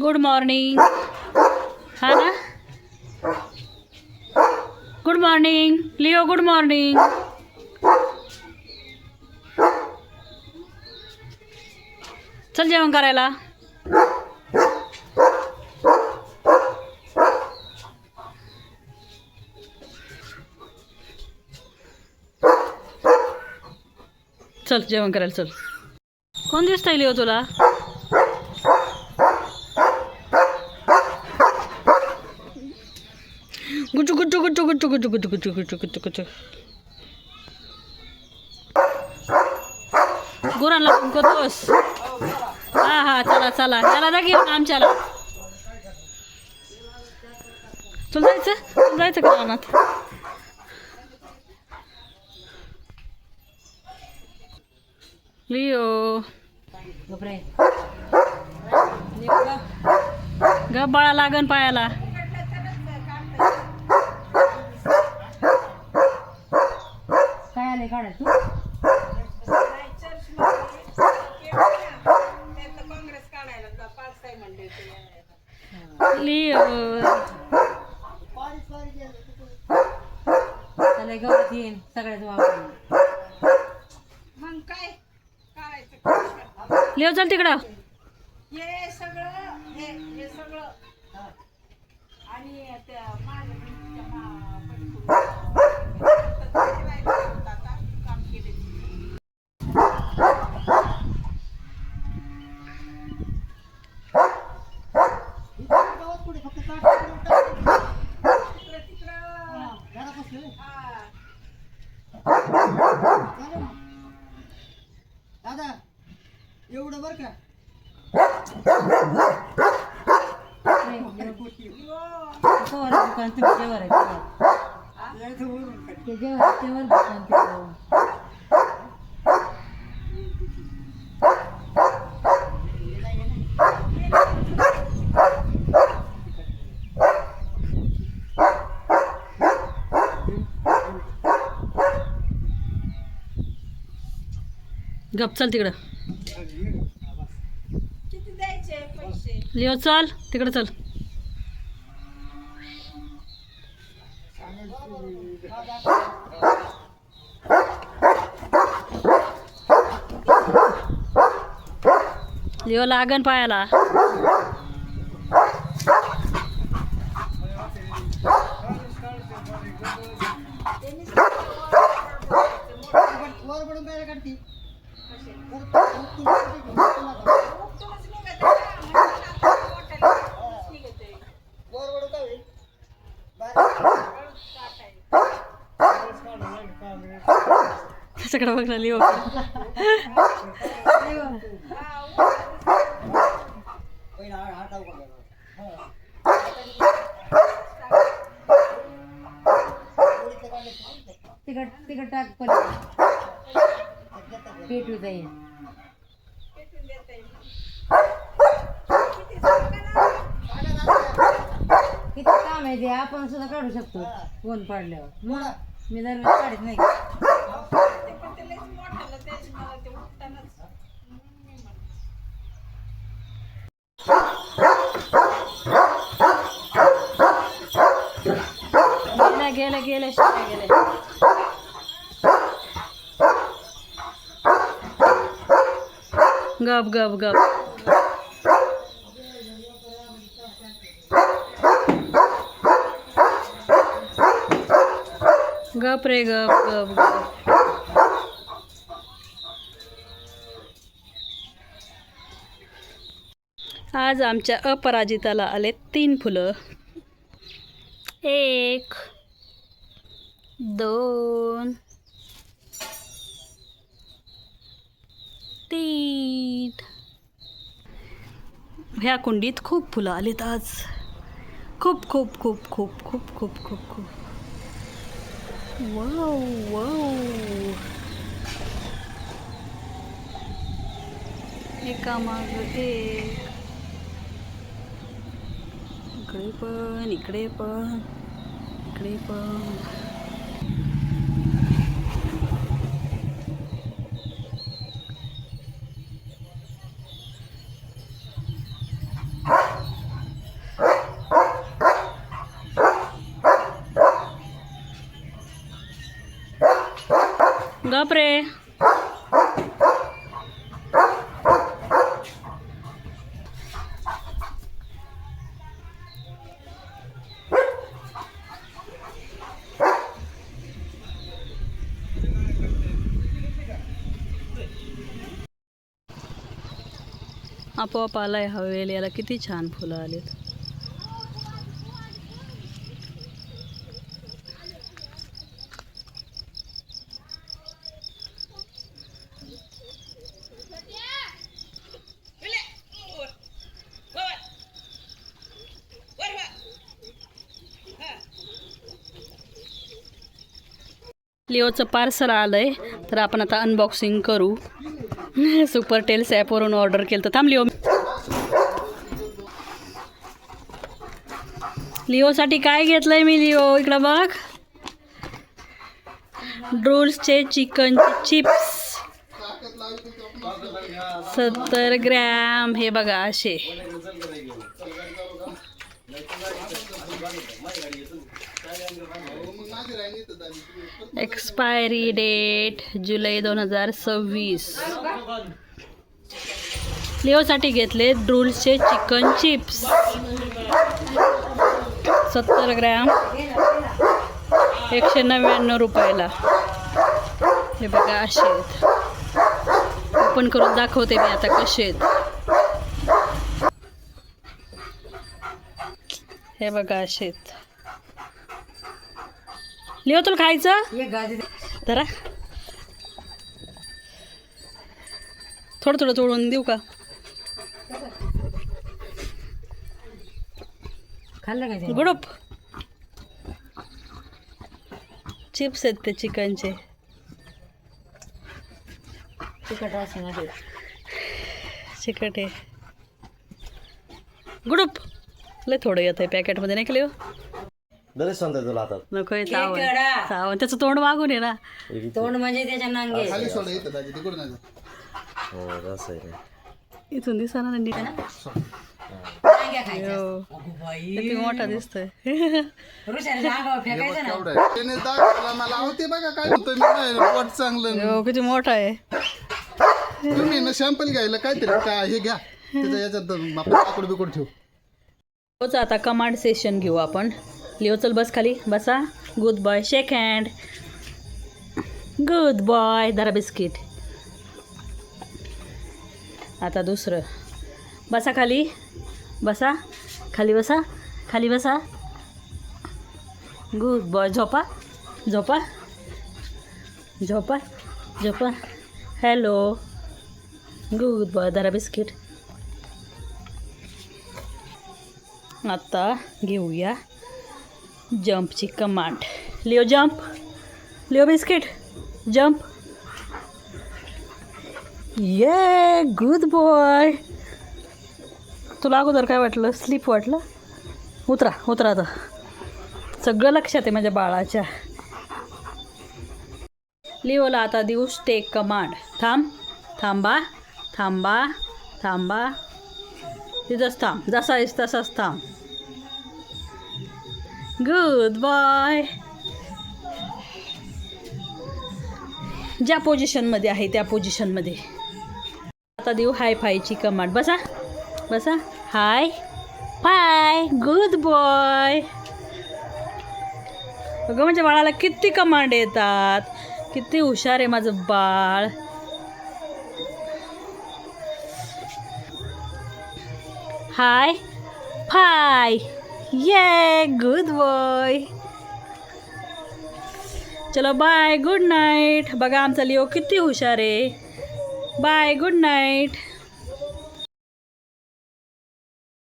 Good morning हा ना good morning Leo good morning चल जेवण करायला. चल जेवण करायला चल. कोण दिसतंय लिओ तुला? गुच्चू गुच्चू गुच्चू गुच्चू गुच्चू गुच्चू गुच्चू गुच्चू गुच्चू गुच्चू गुरांना फुंकतोस हा हा चला चला. चला जा घेऊन आमच्याला. तुला जायचं? जायचं का रानात? लिओ. ग बाळा लागन पायाला काय आले काढा तू लिओ त्याला गवत येईन सगळ्याच मग काय करायचं? लिओ चल तिकडं. हे सगळं हे हे सगळं. आणि त्या माझ्या दादा एवढं बर का दुकान तुमच्यावर आहे गप चल तिकडं. लिओ चल तिकडं चल. लिओ लागन पायाला. माझ्याकडे बघ ना किती काम आहे ते? आपण सुद्धा काढू शकतो. फोन पाडल्यावर. मी दरवेळेस काढत नाही. गेल्या गेल्या गेल्या शिट्या गेल्या गप गप गप. गप रे गप गप गप. आज आमच्या अपराजिताला आले तीन फुलं. एक दोन तीन. ह्या कुंडीत खूप फुलं आलीत आज. खूप खूप खूप खूप खूप खूप खूप खूप. वाव वाव एकामाग एक. इकडे पण इकडे पण इकडे पण. गप रे आपोआप आलाय हवेल याला किती छान फुलं आलीत. लिओचं पार्सल आलं आहे तर आपण आता अनबॉक्सिंग करू. सुपर टेल्स ॲपवरून ऑर्डर केलं तर थांब लिओ लिओसाठी काय घेतलं आहे मी लिओ इकडं बघ. ड्रोल्सचे चिकनचे चिप्स सत्तर ग्रॅम हे बघा असे. एक्सपायरी डेट जुलै दोन हजार सव्वीस. लिओसाठी घेतले ड्रूल्सचे चिकन चिप्स सत्तर ग्रॅम. एकशे नव्याण्णव रुपयाला. हे बघा असे आहेत. ओपन करून दाखवते मी आता कसे आहेत. हे बघा असे आहेत. लिओ तुला खायचं. जरा. थोडं थोडं तोडून देऊ का? खाल्लं? गुडप. चिप्स आहेत ते चिकनचे. ना ते. चिकट आहे. गुडप. लय थोडं येत आहे पॅकेटमध्ये नाही का बरेच सांगता तुला आता. नको त्याचं तोंड मागून आहे ना. तोंड म्हणजे त्याच्या नांगे. खाली सोडा येतं दाजी तिकडून नाही हो असं आहे ना इथून दिसा ना नीट. नांग्या खायच्या. हो. अगो बाई. किती मोठा दिसतोय. फेकायचं ना. आहे. त्याने दाखवला मला. अहो ते बघा काय म्हणतोय. मी नाही पोट चांगलं हो किती मोठा आहे. तुम्ही ना सॅम्पल घ्यायला काहीतरी काय हे घ्या. त्याच्या याच्यात आपण आकड बिकड ठेवू. लिओचं आता कमांड सेशन घेऊ आपण. लिओ चल बस खाली. बसा. Good boy shake hand good boy दरा बिस्किट. आता दुसरं. बसा खाली. बसा. खाली बसा. खाली बसा. गुड बॉय झोपा. झोपा. झोपा. झोपा. हॅलो गुड बॉय दरा बिस्किट. आता घेऊया. जम्पची command Leo jump Leo biscuit jump ये गुड बॉय तुला अगोदर काय वाटलं? स्लीप वाटलं? उतरा उतरा आता. सगळं लक्षात आहे माझ्या बाळाच्या. लिओला आता देऊ स्टेक कमांड थांब थांबा थांबा थांबा. तिथंच थांब. जसा आहेस तसाच थांब. गुड बॉय ज्या पोझिशनमध्ये आहे त्या पोझिशनमध्ये आता देऊ हाय फायची कमांड बसा. बसा. हाय फाय गुड बॉय अगं म्हणजे बाळाला किती कमांड येतात. किती हुशार आहे माझं बाळ. हाय फाय ये गुड बॉय चलो बाय गुड नाईट बघा आमचा लिओ किती हुशार आहे. Bye good night